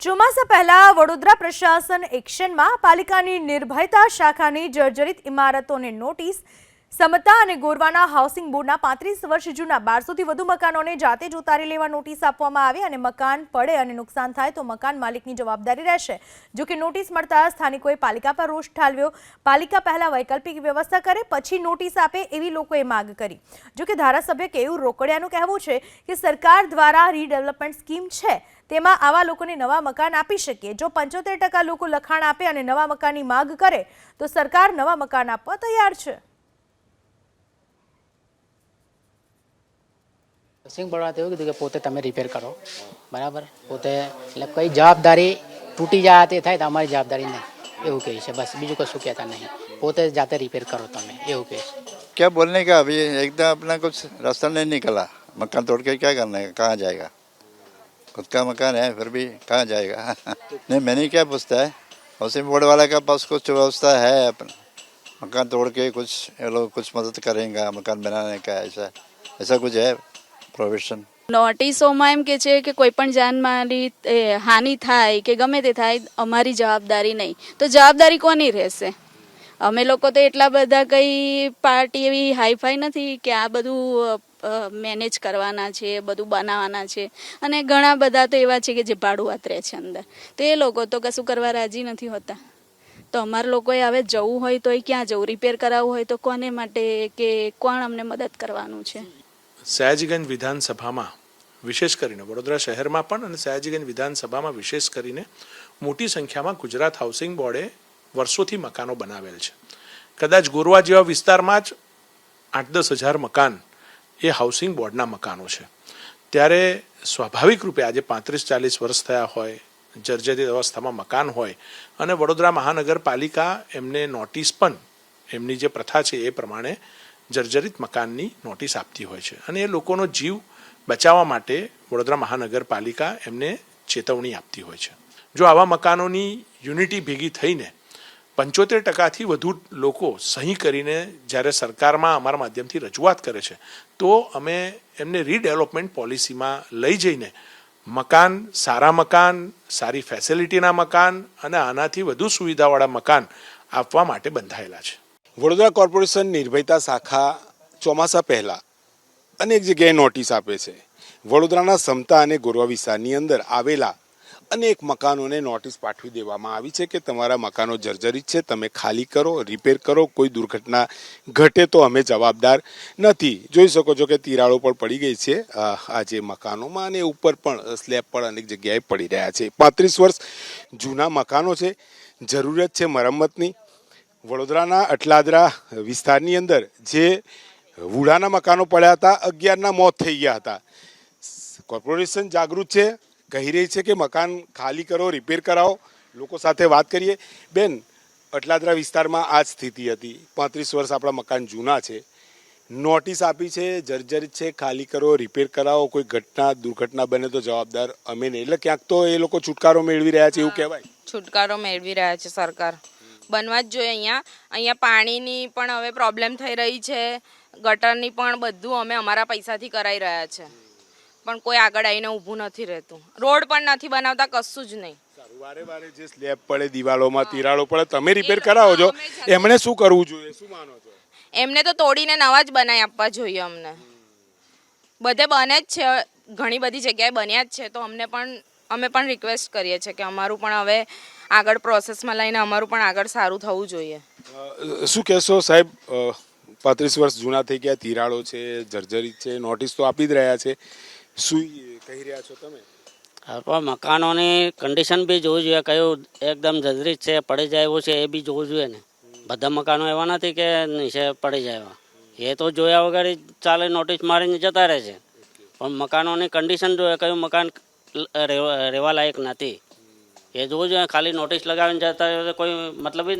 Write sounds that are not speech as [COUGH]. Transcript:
ચોમાસા પહેલા વડોદરા પ્રશાસન એક્શનમાં પાલિકાની નિર્ભયતા શાખાની જર્જરિત ઇમારતોને નોટિસ સમતા અને ગોરવાના હાઉસિંગ બોર્ડના પાંત્રીસ વર્ષ જૂના બારસોથી વધુ મકાનોને જાતે જ ઉતારી લેવા નોટિસ આપવામાં આવી અને મકાન પડે અને નુકસાન થાય તો મકાન માલિકની જવાબદારી રહેશે. જો કે નોટિસ મળતા સ્થાનિકોએ પાલિકા પર રોષ ઠાલવ્યો. પાલિકા પહેલા વૈકલ્પિક વ્યવસ્થા કરે, પછી નોટિસ આપે એવી લોકોએ માંગ કરી. જો કે ધારાસભ્ય કેયુર રોકડિયાનું કહેવું છે કે સરકાર દ્વારા રીડેવલપમેન્ટ સ્કીમ છે, તેમાં આવા લોકોને નવા મકાન આપી શકીએ. જો પંચોતેર ટકા લોકો લખાણ આપે અને નવા મકાનની માંગ કરે, તો સરકાર નવા મકાન આપવા તૈયાર છે. સિંગ બળવાતે એવું કીધું કે પોતે તમે રિપેર કરો બરાબર પોતે એટલે કઈ જવાબદારી તૂટી જાય તે થાય તો અમારી જવાબદારી નહીં એવું કહે છે બસ બીજું કશું કહેતા નહીં પોતે જાતે રિપેર કરો તમે એવું કહે છે क्या बोलने का अभी एकदम अपना कुछ रास्ता नहीं निकला मकान तोड़ के क्या करना है कहाँ जाएगा खुद का मकान है फिर भी कहाँ जाएगा [LAUGHS] नहीं मैंने क्या पूछता है हाउसिंग बोर्ड वाला का पास कुछ व्यवस्था है अपन मकान तोड़ के कुछ ये लोग कुछ मदद करेंगे मकान बनाने का ऐसा ऐसा कुछ है પ્રોવિઝન નોટિસોમાં એમ કે છે કે કોઈ પણ જાનમાલી હાનિ થાય કે ગમે તે થાય, અમારી જવાબદારી નહીં. તો જવાબદારી કોની રહેશે? અમે લોકો તો એટલા બધા કંઈ પાર્ટી એવી હાઈફાઈ નથી કે આ બધું મેનેજ કરવાના છે, બધું બનાવવાના છે. અને ઘણા બધા તો એવા છે કે જે ભાડું વાતરે છે અંદર. તો એ લોકો તો કશું કરવા રાજી નથી હોતા. તો અમારા લોકોએ હવે જવું હોય તો એ ક્યાં જવું? રિપેર કરાવવું હોય તો કોને માટે કે કોણ અમને મદદ કરવાનું છે? સયાજીગંજ વિધાનસભામાં, વિશેષ કરીને વડોદરા શહેરમાં પણ અને સયાજીગંજ વિધાનસભામાં વિશેષ કરીને મોટી સંખ્યામાં ગુજરાત હાઉસિંગ બોર્ડે વર્ષોથી મકાનો બનાવેલ છે. કદાચ ગોરવા જેવા વિસ્તારમાં જ આઠ દસ હજાર મકાન એ હાઉસિંગ બોર્ડના મકાનો છે. ત્યારે સ્વાભાવિક રૂપે આજે પાંત્રીસ ચાલીસ વર્ષ થયા હોય, જર્જરિત અવસ્થામાં મકાન હોય અને વડોદરા મહાનગરપાલિકા એમને નોટિસ પણ એમની જે પ્રથા છે એ પ્રમાણે જર્જરિત મકાનની નોટિસ આપતી હોય છે. અને એ લોકોનો જીવ બચાવવા માટે વડોદરા મહાનગરપાલિકા એમને ચેતવણી આપતી હોય છે. જો આવા મકાનોની યુનિટી ભેગી થઈને પંચોતેર ટકાથી વધુ લોકો સહી કરીને જ્યારે સરકારમાં અમારા માધ્યમથી રજૂઆત કરે છે, તો અમે એમને રીડેવલપમેન્ટ પોલિસીમાં લઈ જઈને મકાન, સારા મકાન, સારી ફેસિલિટીના મકાન અને આનાથી વધુ સુવિધાવાળા મકાન આપવા માટે બંધાયેલા છે. વડોદરા કોર્પોરેશન નિર્ભયતા શાખા ચોમાસા પહેલા અનેક જગ્યાએ નોટિસ આપે છે. વડોદરાના સમતા અને ગોરવા વિસ્તારની અંદર આવેલા અનેક મકાનોને નોટિસ પાઠવી દેવામાં આવી છે કે તમારા મકાનો જર્જરિત છે, તમે ખાલી કરો, રિપેર કરો, કોઈ દુર્ઘટના ઘટે તો અમે જવાબદાર નથી. જોઈ શકો છો કે તિરાડો પણ પડી ગઈ છે. આ જે મકાનોમાં અને ઉપર પણ સ્લેબ પણ અનેક જગ્યાએ પડી રહ્યા છે. પાંત્રીસ વર્ષ જૂના મકાનો છે. જરૂરત છે મરમ્મતની. વડોદરાના અટલાદરા વિસ્તારની અંદર જે વુડાના મકાનો પડ્યા હતા અગિયારના મોત થઈ ગયા હતા. કોર્પોરેશન જાગૃત છે કહી રહી છે કે મકાન ખાલી કરો રિપેર કરાવો. લોકો સાથે વાત કરીએ. બેન અટલાદરા વિસ્તારમાં આ જ સ્થિતિ હતી. પાંત્રીસ વર્ષ આપણા મકાન જૂના છે. નોટિસ આપી છે જર્જરિત છે ખાલી કરો રિપેર કરાવો કોઈ ઘટના દુર્ઘટના બને તો જવાબદાર અમે નહીં. એટલે ક્યાંક તો એ લોકો છુટકારો મેળવી રહ્યા છે એવું કહેવાય. છુટકારો મેળવી રહ્યા છે સરકાર. બનવા જ જોઈએ અહીંયા. અહીંયા પાણીની પણ હવે પ્રોબ્લેમ થઈ રહી છે. ગટરની પણ બધું અમે અમારા પૈસાથી કરાવી રહ્યા છે. પણ કોઈ આગળ આવીને ઊભું નથી રહેતું. રોડ પણ નથી બનાવતા કશું જ નહીં. વારે વારે જે સ્લેબ પડે દિવાલોમાં તિરાડો પડે તમે રિપેર કરાવો છો. એમણે શું કરવું જોઈએ? શું માનો છો? એમને તો તોડીને નવા જ બનાવી આપવા જોઈએ અમને. બધે બને જ છે. ઘણી બધી જગ્યાએ બન્યા જ છે. તો અમને પણ અમે પણ રિક્વેસ્ટ કરીએ છીએ કે અમારું પણ હવે આગળ પ્રોસેસમાં લઈને અમારું પણ આગળ સારું થવું જોઈએ. શું કહેશો સાહેબ? પાંત્રીસ વર્ષ જૂના થઈ ગયા તિરાડો છે જર્જરિત છે નોટિસ તો આપી જ રહ્યા છે. શું કહી રહ્યા છો તમે? પણ મકાનોની કન્ડિશન બી જોવું જોઈએ કયું એકદમ જજરીત છે પડી જાય એવું છે એ બી જોવું જોઈએ ને. બધા મકાનો એવા નથી કે નીચે પડી જાય એવા. એ તો જોયા વગર ચાલે નોટિસ મારીને જતા રહે છે. પણ મકાનોની કન્ડિશન જોઈએ કયું મકાન રહેવા લાયક નથી. એ જોવું જોઈએ ખાલી નોટિસ લગાવીને જતા કોઈ મતલબ જ